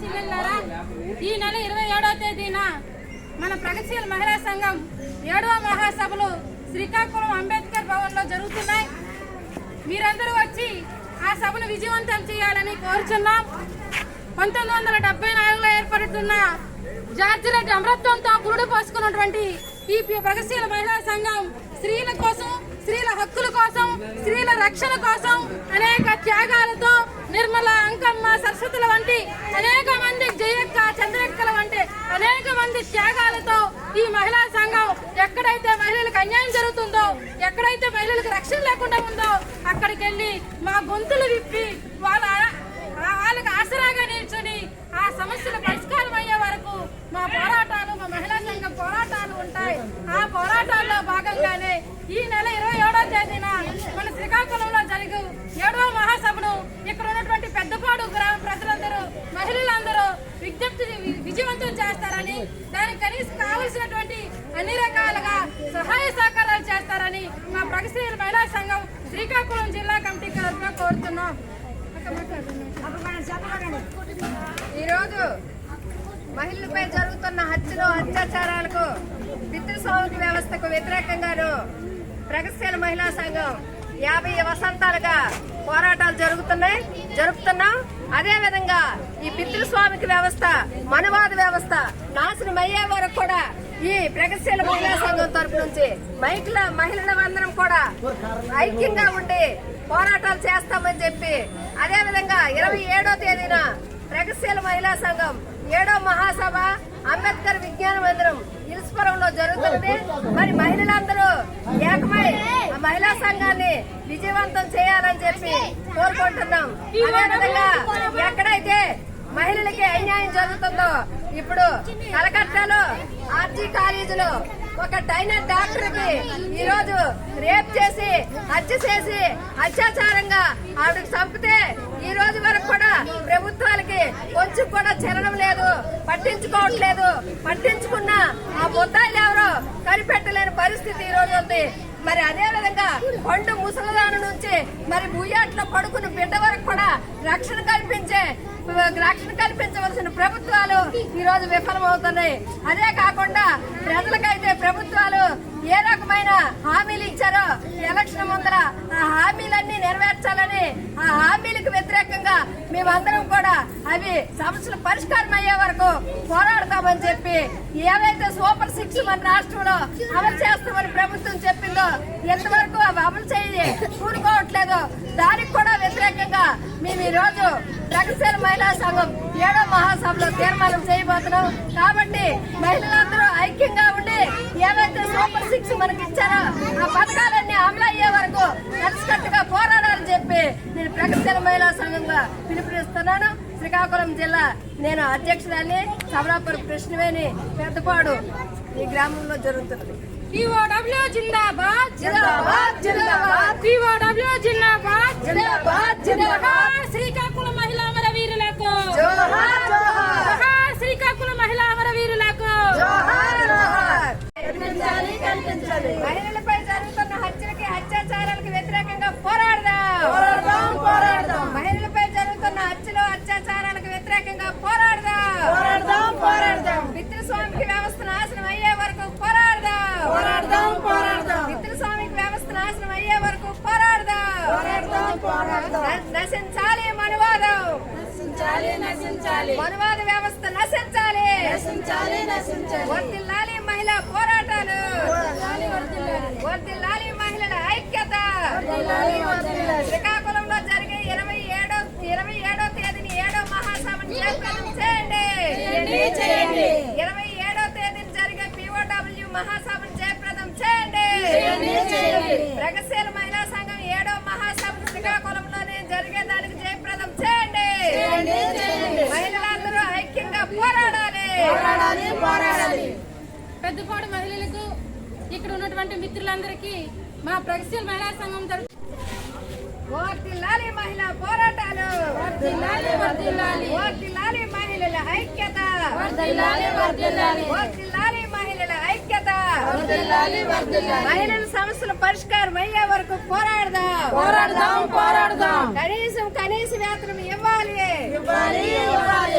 చెల్లెళ్ళారా ఈ నెల ఇరవై ఏడవ తేదీన మన ప్రగతిశీల మహిళా సంఘం ఏడవ మహాసభలు శ్రీకాకుళం అంబేద్కర్ భవన్లో జరుగుతున్నాయి. మీరందరూ వచ్చి ఆ సభను విజయవంతం చేయాలని కోరుచున్నాం. పంతొమ్మిది వందల డెబ్బై నాలుగులో ఏర్పడుతున్న జార్జిరెడ్డి అమరత్వంతో పురుడు పోసుకున్నటువంటి ఈ ప్రగతిశీల మహిళా సంఘం స్త్రీల కోసం స్త్రీల హక్కుల కోసం స్త్రీల రక్షణ కోసం అనేక త్యాగాలతో నిర్మల అంకమ్మ సరస్వతుల వంటి అనేక మంది జయక్క చంద్రక్కల వంటి అనేక మంది త్యాగాలతో ఈ మహిళా సంఘం ఎక్కడైతే మహిళలకు అన్యాయం జరుగుతుందో ఎక్కడైతే మహిళలకు రక్షణ లేకుండా ఉందో అక్కడికి వెళ్ళి మా గొంతులు విప్పి వాళ్ళ వాళ్ళకి ఆసరాగా నిల్చొని ఆ సమస్యల పరిష్కారం అయ్యే వరకు మా పోరాటాలు మా మహిళా సంఘం పోరాటాలు ఉంటాయి. ఆ పోరాటాల్లో భాగంగానే ఈ నెల ఇరవై ఏడో తేదీన మన శ్రీకాకుళంలో జరుగు ఏడవ మహాసభను ఇక్కడ ఉన్నటువంటి పెద్దపాడు గ్రామ ప్రజలందరూ మహిళలందరూ విజ్ఞప్తి విజయవంతం చేస్తారని దానికి కనీసం కావలసినటువంటి అన్ని రకాలుగా సహాయ సహకారాలు చేస్తారని మా ప్రగతిశీల మహిళా సంఘం శ్రీకాకుళం జిల్లా కోరుతున్నాం. ఈరోజు మహిళలపై జరుగుతున్న హత్యలు అత్యాచారాలకు పితృస్వామిక వ్యవస్థకు వ్యతిరేకంగాను ప్రగతిశీల మహిళా సంఘం యాభై వసంతాలుగా పోరాటాలు జరుగుతున్నాయి జరుపుతున్నాం. అదే విధంగా ఈ పితృస్వామిక వ్యవస్థ మనువాద వ్యవస్థ నాశనం అయ్యే వరకు కూడా ఈ ప్రగతిశీల మహిళా సంఘం తరపు నుంచి మహిళల మహిళల మందరం కూడా ఐక్యంగా ఉండి పోరాటాలు చేస్తామని చెప్పి అదే విధంగా ఇరవై ఏడో తేదీన ప్రగతిశీల మహిళా సంఘం ఏడో మహాసభ అంబేద్కర్ విజ్ఞాన మందిరం ఇల్స్పురంలో జరుగుతుంది మరి మహిళలందరూ ఏకమై మహిళా సంఘాన్ని విజయవంతం చేయాలని చెప్పి కోరుకుంటున్నాం. అదేవిధంగా ఎక్కడైతే మహిళలకి అన్యాయం జరుగుతుందో ఇప్పుడు కలకత్తాలో ఆర్జీ కాలేజీలో ఒక డైనర్ డాక్టర్కి ఈ రోజు రేప్ చేసి హత్య చేసి అత్యాచారంగా ఆవిడకి చంపితే ఈ రోజు వరకు కూడా ప్రభుత్వాలకి కొంచెం కూడా చెరడం లేదు పట్టించుకోవట్లేదు. పట్టించుకున్న ఆ ముద్దాయిలు ఎవరో కనిపెట్టలేని పరిస్థితి ఈ రోజు ఉంది. మరి అదే విధంగా పండు ముసలిదాను నుంచి మరి భూయాట్లో పడుకున్న బిడ్డ వరకు కూడా రక్షణ కల్పించే రక్షణ కల్పించవలసిన ప్రభుత్వాలు ఈ రోజు విఫలమవుతున్నాయి. అదే కాకుండా ప్రజలకైతే ప్రభుత్వాలు ఏ రకమైన హామీలు ఇచ్చారో ఎలక్షన్ ముందర ఆ హామీలన్నీ నెరవేర్చాలని ఆ హామీలకు వ్యతిరేకంగా మేమందరం కూడా అవి సమస్యలు పరిష్కారం అయ్యే వరకు పోరాడతామని చెప్పి ఏవైతే సూపర్ సిక్స్ మన రాష్ట్రంలో అమలు చేస్తామని ప్రభుత్వం ఎంతవరకు అవి అమలు చేయి కూరుకోవట్లేదు దానికి కూడా వ్యతిరేకంగా మేము ఈ రోజు ప్రగతిశీల మహిళా సంఘం ఏడో మహాసభలో తీర్మానం చేయబోతున్నాం. కాబట్టి మహిళలందరూ ఐక్యంగా ఉండి ఏవైతే సూపర్ సిక్స్ మనకి ఇచ్చారో ఆ పథకాలన్నీ అమలు అయ్యే వరకు కలిసికట్టుగా పోరాడాలని చెప్పి నేను ప్రగతిశీల మహిళా సంఘంగా పిలుపునిస్తున్నాను. శ్రీకాకుళం జిల్లా నేను అధ్యక్షురాన్ని సభలాపురం కృష్ణవేణి పెద్దపాడు ఈ గ్రామంలో జరుగుతున్నది పీఓడబ్ల్యూ జిందాబాద్. జిందాబాద్ జిందాబాద్. పీఓడబ్ల్యూ జిందాబాద్. జిందాబాద్ జిందాబాద్. శ్రీకాకుళం మహిళా వీరులకు జోహార్ జోహార్ శ్రీకాకుళం మహిళా అమర వీరులకు జోహార్ జోహార్ కల్పించాలి కల్పించాలి మహిళలపై జరుగుతున్న హత్యలకి అత్యాచారాలకు వ్యతిరేకంగా పోరాడదాం పోరాడదాం పోరాడదాం మహిళలపై జరుగుతున్న హత్యలు అత్యాచారాలకు వ్యతిరేకంగా పోరాడదాం పోరాడదాం పోరాడదాం పితృస్వామికి వ్యవస్థ నాశనం అయ్యే వరకు పోరాడదాం పోరాడదాం పోరాడదాం పితృస్వామికి వ్యవస్థ నాశనం అయ్యే వరకు పోరాడదాం పోరాడదాం పోరాడదాం నశించాలి మనువాదం. నశించాలి నశించాలి. మనువాద వ్యవస్థ నశించాలి. నశించాలి నశించాలి. వర్దిల్లాలి మహిళా పోరాటాలు. వర్దిల్లాలి మహిళల ఐక్యత. శ్రీకాకుళంలో జరిగే ఇరవై ఏడో ఇరవై ఏడో తేదీని ఏడో మహాసభను చేయండి. ఇరవై ఏడో తేదీని జరిగే పిఓడబ్ల్యూ మహాసభను జయప్రదం చేయండి ప్రగతిశీల మహిళా సంఘం ఏడో మహాసభను శ్రీకాకుళంలోనే జరిగే దానికి జయప్రదం చేయండి మహిళలందరూ ఐక్యంగా పోరాడాలి. పోరాడాలి పోరాడాలి. పెద్దపాడు మహిళలకు ఇక్కడ ఉన్నటువంటి మిత్రులందరికీ మా ప్రగతిశీల మహిళా సంఘం తరఫు వర్ధిల్లాలి మహిళా పోరాటాలు. వర్ధిల్లాలి, వర్ధిల్లాలి. వర్ధిల్లాలి మహిళల ఐక్యత వర్ధిల్లాలి, వర్ధిల్లాలి. మహిళల సమస్యల పరిష్కారం అయ్యే వరకు పోరాడదాం. పోరాడదాం పోరాడదాం. కనీసం కనీస వేతనం ఇవ్వాలి. ఇవ్వాలి, ఇవ్వాలి.